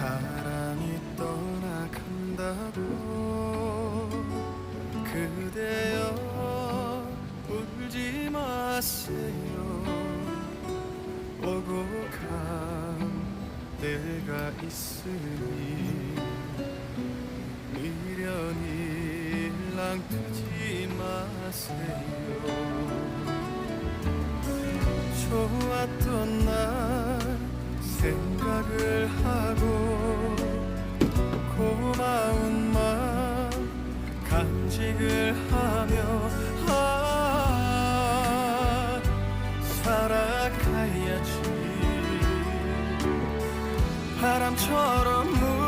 사랑이 떠나간다고 그대여 울지 마세요. 오고 간 때가 있으니 미련이 랑뜨지 마세요. 좋았던 날 생각을 하고 고마운 마음 간직을 하며 아 살아가야지. 바람처럼